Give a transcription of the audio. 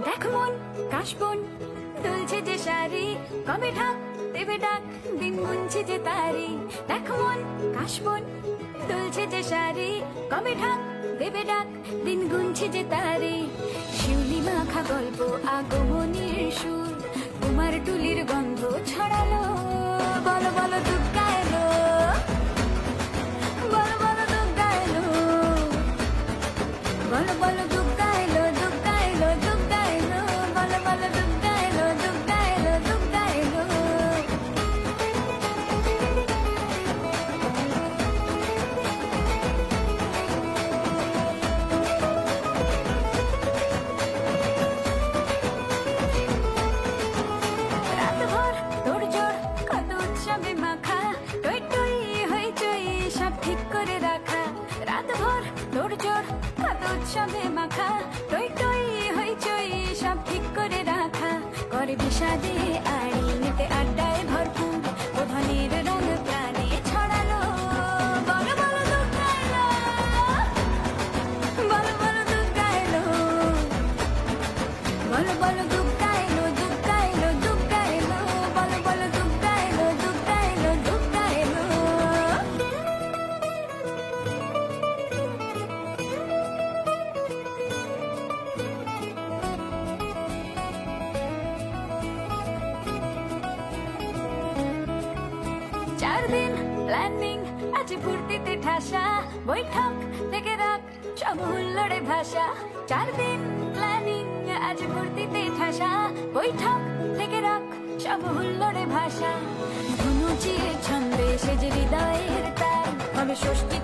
দেখ মন কাশবন দুলছে যে শাড়ি, কবে ঢাক দেবে ডাক? দিন গুনছে যে তারি। দেখ মন কাশবন দুলছে যে শাড়ি, কবে ঢাক দেবে ডাক? দিন গুনছে যে তারি। শিউলি মাখা গল্প, আগমনের সুর। কুমার টুলির গন্ধ উৎসবে মাখা, টই টই হইচই সব ঠিক করে রাখা। করে বিষাদে আড়ি নিতে আড্ডায় ভরপুর প্রধানের রং প্রাণে ছড়ালো। বলো বলো দুঃখ গাইলো বলো বলো দুঃখ এলো বলো বলো, দুর্গা চার দিন প্ল্যানিং আছে ফুর্তিতে ঠাসা। বৈঠক থেকে রাখ সব হুল্লোড়ে ভাষা চার দিন প্ল্যানিং আজ ফুর্তিতে ঠাসা। বৈঠক থেকে রাখ সব হুল্লোড়ে ভাষা ধনুচির ছন্দে সেজে হৃদয়ের তার হবে ষষ্ঠী